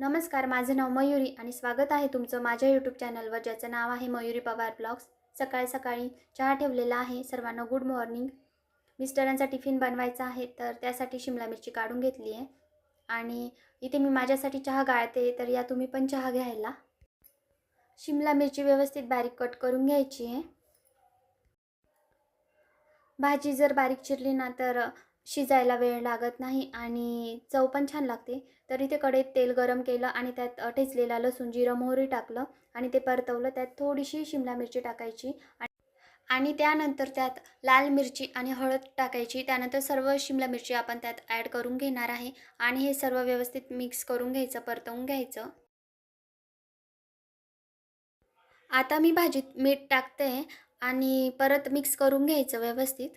नमस्कार माझं नाव मयुरी आणि स्वागत आहे तुमचं माझ्या यूट्यूब चॅनलवर ज्याचं नाव आहे मयुरी पवार ब्लॉग्स. सकाळी सकाळी चहा ठेवलेला आहे. सर्वांना गुड मॉर्निंग मिस्टरांचा टिफिन बनवायचा आहे तर त्यासाठी शिमला मिरची काढून घेतली आहे. आणि इथे मी माझ्यासाठी चहा गाळते तर या तुम्ही पण चहा घ्यायला. शिमला मिरची व्यवस्थित बारीक कट करून घ्यायची आहे. भाजी जर बारीक चिरली ना तर शिजायला वेळ लागत नाही आणि चव पण छान लागते. तर इथे कढईत तेल गरम केलं आणि त्यात ठेचलेला लसूण जिरं मोहरी टाकलं आणि ते परतवलं. त्यात थोडीशी शिमला मिरची टाकायची आणि त्यानंतर त्यात लाल मिरची आणि हळद टाकायची. त्यानंतर सर्व शिमला मिरची आपण त्यात ॲड करून घेणार आहे आणि हे सर्व व्यवस्थित मिक्स करून घ्यायचं परतवून घ्यायचं. आता मी भाजीत मीठ टाकते आणि परत मिक्स करून घ्यायचं व्यवस्थित.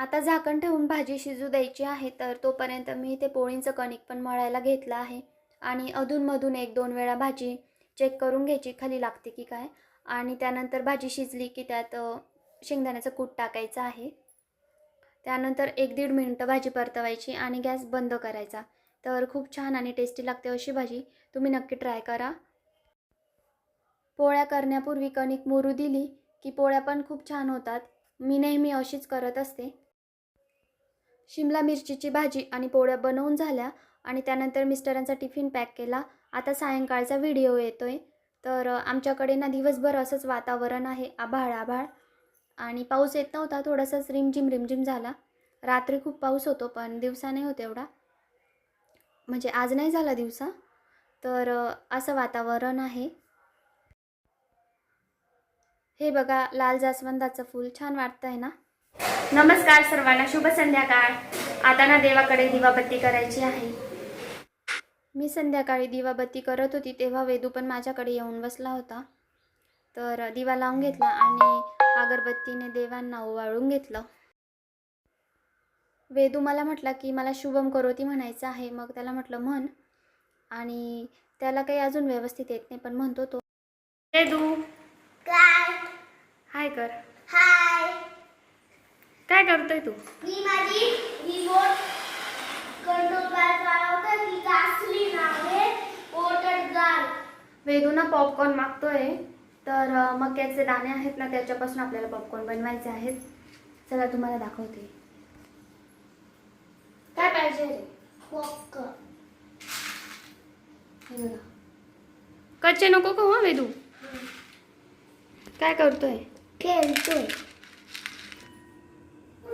आता झाकण ठेवून भाजी शिजू द्यायची आहे तर तोपर्यंत मी ते पोळींचं कणिक पण मळायला घेतलं आहे. आणि अधूनमधून एक दोन वेळा भाजी चेक करून घ्यायची खाली लागते की काय. आणि त्यानंतर भाजी शिजली की त्यात शेंगदाण्याचं कूट टाकायचं आहे. त्यानंतर एक दीड मिनटं भाजी परतवायची आणि गॅस बंद करायचा. तर खूप छान आणि टेस्टी लागते अशी भाजी. तुम्ही नक्की ट्राय करा. पोळ्या करण्यापूर्वी कणिक मोरू दिली की पोळ्या पण खूप छान होतात. मी नेहमी अशीच करत असते. शिमला मिरचीची भाजी आणि पोळ्या बनवून झाल्या आणि त्यानंतर मिस्टरांचा टिफिन पॅक केला. आता सायंकाळचा व्हिडिओ येतो आहे तर आमच्याकडे ना दिवसभर असंच वातावरण आहे. आभाळ आभाळ. आणि पाऊस येत नव्हता. थोडासाच रिमझिम रिमझिम झाला. रात्री खूप पाऊस होतो पण दिवसा नाही होत एवढा. म्हणजे आज नाही झाला दिवसा. तर असं वातावरण आहे. हे बघा लाल जास्वंदाचं फूल छान वाटतं आहे ना? नमस्कार सर्वांना शुभ संध्याकाळ. आता ना देवाकडे दिवाबत्ती करायची आहे. मी संध्याकाळी दिवाबत्ती करत होती तेव्हा वेदू पण माझ्याकडे येऊन बसला होता. तर दिवा लावून घेतला आणि अगरबत्तीने देवांना ओवाळून घेतलं. वेदू मला म्हटला की मला शुभम करोती म्हणायचं आहे. मग त्याला म्हटलं म्हण. आणि त्याला काही अजून व्यवस्थित येत नाही पण म्हणतो तो वेदू. काय? हाय कर. हाय. काय करतोय तू? मी माझी रिमोट कंट्रोल बार चालवता नावे गाल वेदू ना पॉपकॉर्न मागतोय. तर मक्याचे दाणे आहेत ना त्याच्यापासून आपल्याला पॉपकॉर्न बनवायचे आहेत. चला तुम्हाला दाखवते. काय पाहिजे रे? पॉपकॉर्न बघा. कच्चे नको खाऊ हा वेदू? काय करतोय? खेळतोय.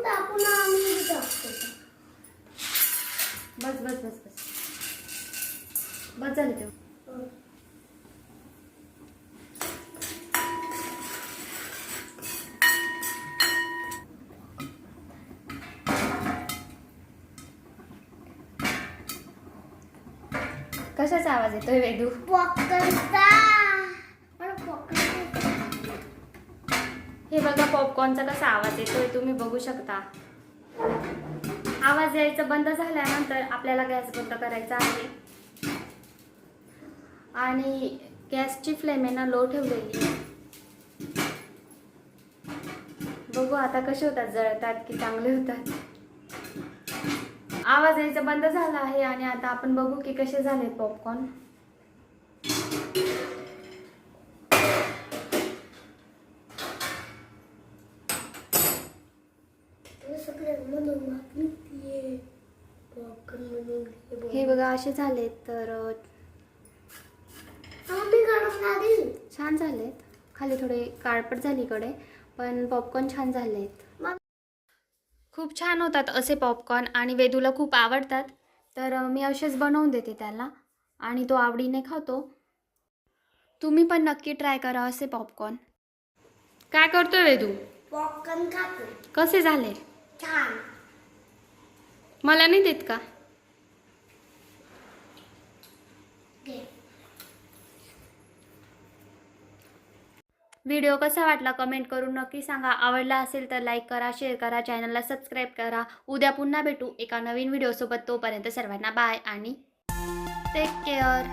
टाकून आम्ही टाकतो बस बस बस बस. बस झालं कशाचा आवाज येतोय वेदू पॉपकॉर्नचा मला पॉपकॉर्न हे बघा पॉपकॉर्नचा कसा आवाज येतोय तुम्ही बघू शकता. आवाज यायचा बंद झाल्यानंतर आपल्याला गॅस बंद करायचा आहे. आणि गॅसची फ्लेम आहे ना लो ठेवलेली बघू आता कसे होतात जळतात की चांगले होतात. आवाज यायचा बंद झाला आहे आणि आता आपण बघू की कसे झाले पॉपकॉर्न हे बघा असे झालेत तर छान झालेत. खाली थोडे काळपट झाली इकडे पण पॉपकॉर्न छान झालेत. मग खूप छान होतात असे पॉपकॉर्न आणि वेदूला खूप आवडतात. तर मी असेच बनवून देते त्याला आणि तो आवडीने खातो. तुम्ही पण नक्की ट्राय करा असे पॉपकॉर्न काय करतोय वेदू? पॉपकॉर्न खातो. कसे झाले? छान. मला नाही देत का? व्हिडिओ कसा वाटला कमेंट करून नक्की सांगा. आवडला असेल तर लाईक करा शेअर करा चॅनलला सबस्क्राईब करा. उद्या पुन्हा भेटू एका नवीन व्हिडिओसोबत. तोपर्यंत सर्वांना बाय आणि टेक केअर